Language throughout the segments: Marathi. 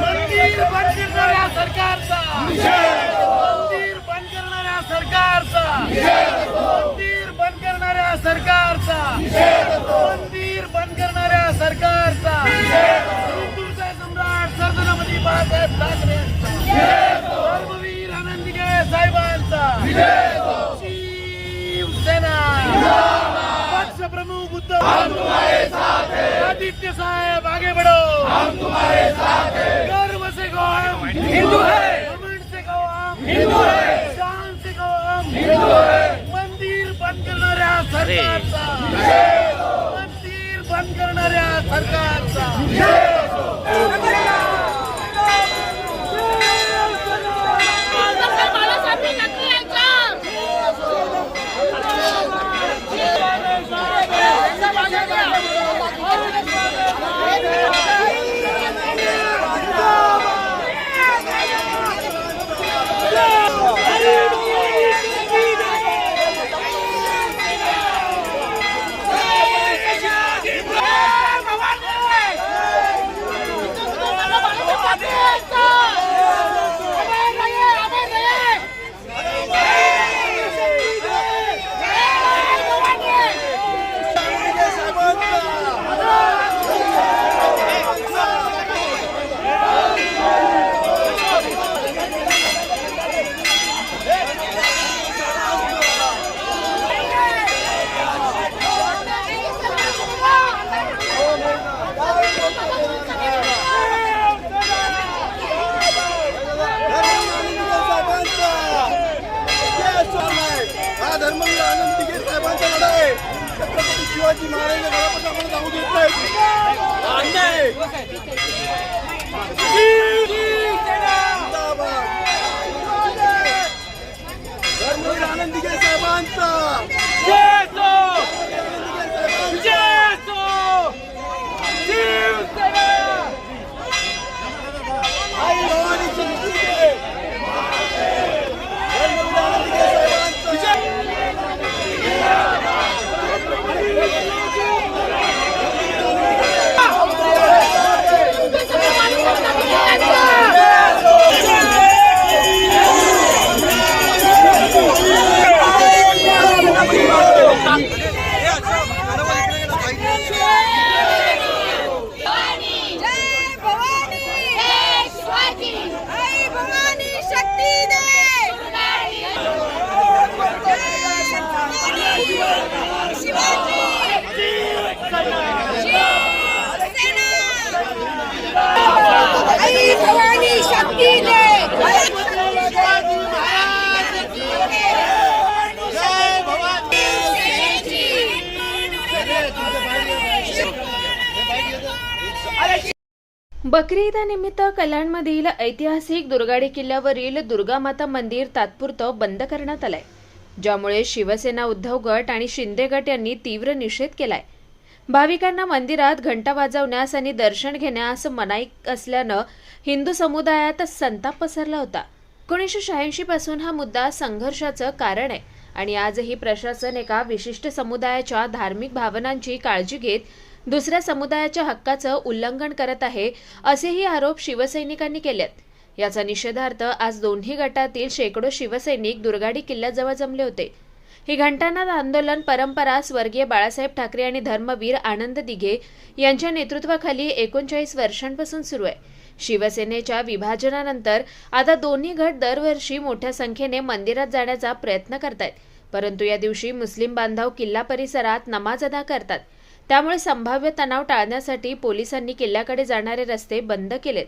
मंदिर बंद करणाऱ्या सरकारचा पक्षप्रमुख उद्धव. आदित्य साहेब आगे बढ़ो। हम तुम्हारे साथ हैं। गर्व से कहो हम हिंदू है। घमंड से कहो हम हिंदू है। शान से कहो हम हिंदू है। मंदिर बंद करणाऱ्या सरकारचा मंदिर बंद करणाऱ्या सरकारचा शिवाजी महाराजांना घरापासून आपण जाऊ देत नाही. अन्याय! साहेबांचा आई भवानीची मुक्ती आहे. धर्मवीर आनंद दिघे साहेबांचा जय भवानी जय शिवाजी आई भवानी शक्ती दे शिवाजी आई भवानी शक्ती दे जय भवानी बकरी ईदानिमित्त कल्याणमधील ऐतिहासिक दुर्गाडी किल्ल्यावरील दुर्गामाता मंदिर तात्पुरतं बंद करण्यात आलंय ज्यामुळे शिवसेना उद्धव गट आणि शिंदे गट यांनी तीव्र निषेध केलाय. भाविकांना मंदिरात घंटा वाजवण्यास आणि दर्शन घेण्यास मनाई असल्यानं हिंदू समुदायात संताप पसरला होता. एकोणीसशे शहाऐंशी पासून हा मुद्दा संघर्षाचं कारण आहे आणि आजही प्रशासन एका विशिष्ट समुदायाच्या धार्मिक भावनांची काळजी घेत दुसऱ्या समुदायाच्या हक्काचं उल्लंघन करत आहे असेही आरोप शिवसैनिकांनी केलेत. याचा निषेधार्थ आज दोन्ही गटातील शेकडो शिवसैनिक दुर्गाडी किल्ल्याजवळ जमले होते. ही घंटानाद आंदोलन परंपरा स्वर्गीय बाळासाहेब ठाकरे आणि धर्मवीर आनंद दिघे यांच्या नेतृत्वाखाली एकोणचाळीस वर्षांपासून सुरू आहे. शिवसेनेच्या विभाजनानंतर आता दोन्ही गट दरवर्षी मोठ्या संख्येने मंदिरात जाण्याचा प्रयत्न करतायत. परंतु या दिवशी मुस्लिम बांधव किल्ला परिसरात नमाज अदा करतात. त्यामुळे संभाव्य तणाव टाळण्यासाठी पोलिसांनी किल्ल्याकडे जाणारे रस्ते बंद केलेत.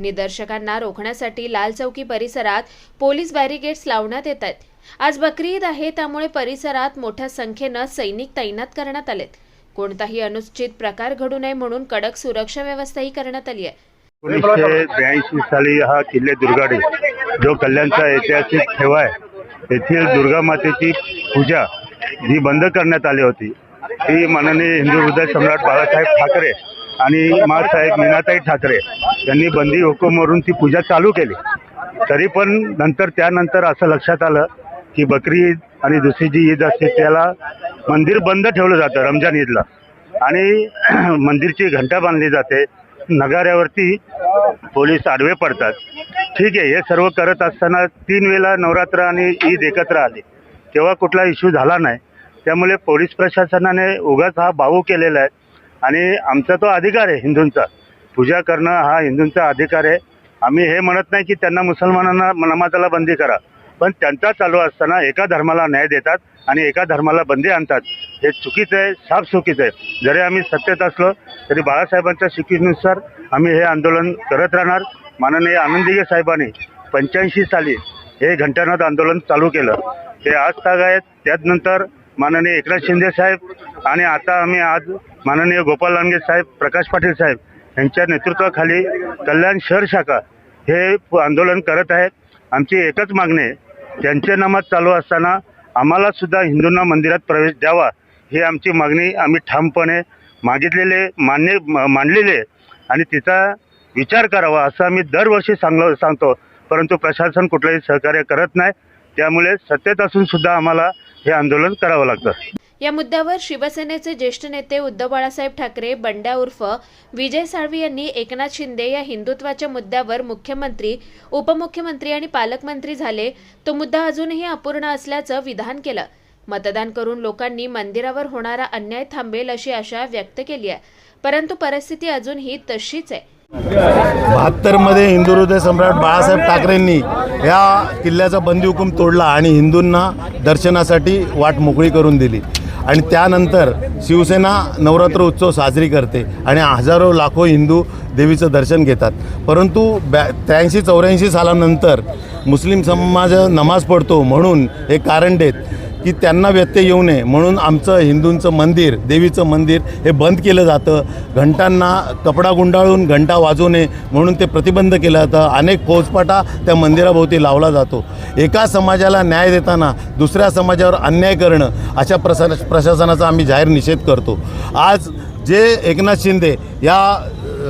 निदर्शकांना रोखण्यासाठी लाल चौकी परिसरात पोलीस बॅरिकेड्स लावण्यात येत आहेत. आज बकरी ईद आहे त्यामुळे परिसरात मोठ्या संख्येनं सैनिक तैनात करण्यात आलेत. कोणताही अनुचित प्रकार घडू नये म्हणून कडक सुरक्षा व्यवस्थाही करण्यात आली आहे. एकोणीसशे ब्याऐंशी साली हा किल्ले दुर्गाडे जो कल्याणचा ऐतिहासिक ठेवा आहे येथील दुर्गा मातेची पूजा जी बंद करण्यात आली होती. ती माननीय हिंदू हृदय सम्राट बाळासाहेब ठाकरे आणि मासाहेब मीनाताई ठाकरे यांनी बंदी हुकूमवरून ती पूजा चालू केली. तरी पण नंतर त्यानंतर असं लक्षात आलं की बकरी ईद आणि दुसरी जी ईद असते त्याला मंदिर बंद ठेवलं जातं रमजान ईदला. आणि मंदिरची घंटा बांधली जाते. नगाऱ्यावरती पोलीस आडवे पडतात. ठीक आहे हे सर्व करत असताना तीन वेळा नवरात्र आणि ईद एकत्र आली. तेव्हा कुठला इश्यू झाला नाही. त्यामुळे पोलीस प्रशासनाने उगाच हा बाऊ केलेला आहे. आणि आमचा तो अधिकार आहे हिंदूंचा. पूजा करणं हा हिंदूंचा अधिकार आहे. आम्ही हे म्हणत नाही की त्यांना मुसलमानांना नमाजाला बंदी करा. पण त्यांचा चालू असताना एका धर्माला न्याय देतात आणि एका धर्माला बंदी आणतात. हे चुकीचं आहे साफ चुकीचं आहे. जरी आम्ही सत्तेत असलो तरी बाळासाहेबांच्या शिकीनुसार आम्ही हे आंदोलन करत राहणार. माननीय आनंदीगे साहेबांनी पंच्याऐंशी साली हे घंटानाद आंदोलन चालू केलं. ते आज ताग आहेत. त्यानंतर माननीय एकनाथ शिंदे साहेब आणि आता आम्ही आज माननीय गोपाल लांडगे साहेब प्रकाश पाटील साहेब यांच्या नेतृत्वाखाली कल्याण शहर शाखा हे प- आंदोलन करत आहेत. आमची एकच मागणी आहे त्यांचे नमाज चालू असताना आम्हाला सुद्धा हिंदूंना मंदिरात प्रवेश द्यावा ही आमची मागणी. आम्ही ठामपणे मागितलेले मान्य मांडलेले आणि तिचा विचार करावा असं आम्ही दरवर्षी सांगलो सांगतो. परंतु प्रशासन कुठलंही सहकार्य करत नाही. त्यामुळे सत्तेत असून सुद्धा आम्हाला हे आंदोलन करावं लागतं. या मुद्द्यावर शिवसेनेचे ज्येष्ठ नेते उद्धव बाळासाहेब ठाकरे बंड्या उर्फ विजय साळवी यांनी एकनाथ शिंदे या हिंदुत्वाच्या मुद्द्यावर मुख्यमंत्री उपमुख्यमंत्री आणि पालकमंत्री झाले. तो मुद्दा अजूनही अपूर्ण असल्याचं विधान केलं. मतदान करून लोकांनी मंदिरावर होणारा अन्याय थांबेल अशी आशा व्यक्त केली आहे. परंतु परिस्थिती अजूनही तशीच आहे. बहात्तरमध्ये हिंदू हृदय सम्राट बाळासाहेब ठाकरेंनी या किल्ल्याचा बंदी हुकूम तोडला आणि हिंदूंना दर्शनासाठी वाट मोकळी करून दिली. आणि त्यानंतर शिवसेना नवरात्र उत्सव साजरी करते आणि हजारो लाखो हिंदू देवीचं दर्शन घेतात. परंतु ब्या त्र्याऐंशी चौऱ्याऐंशी सालानंतर मुस्लिम समाज नमाज पडतो म्हणून हे कारण देत. की त्यांना व्यत्यय येऊ नये. म्हणून आमचं हिंदूंचं मंदिर देवीचं मंदिर हे बंद केलं जातं. घंटांना कपडा गुंडाळून घंटा वाजू नये म्हणून ते प्रतिबंध केलं जातं. अनेक फौजपाटा त्या मंदिराभोवती लावला जातो. एका समाजाला न्याय देताना दुसऱ्या समाजावर अन्याय करणं अशा प्रसा प्रशासनाचा आम्ही जाहीर निषेध करतो. आज जे एकनाथ शिंदे या अ,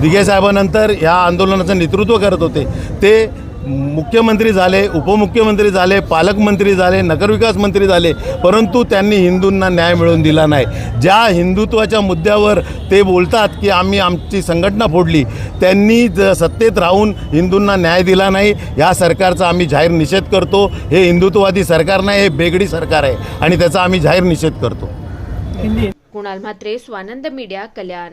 दिघे साहेबानंतर या आंदोलनाचं नेतृत्व करत होते ते मुख्यमंत्री झाले उपमुख्यमंत्री झाले पालकमंत्री झाले नगरविकास मंत्री झाले परंतु त्यांनी हिंदूंना न्याय मिळवून दिला नाही. ज्या हिंदुत्वाच्या मुद्द्यावर ते बोलतात की आम्ही आमची संघटना फोडली त्यांनी ज सत्तेत राहून हिंदूंना न्याय दिला नाही. या सरकारचा आम्ही जाहीर निषेध करतो. हे हिंदुत्ववादी सरकार नाही हे बेगडी सरकार आहे आणि त्याचा आम्ही जाहीर निषेध करतो. कुणाल म्हात्रे स्वानंद मीडिया कल्याण.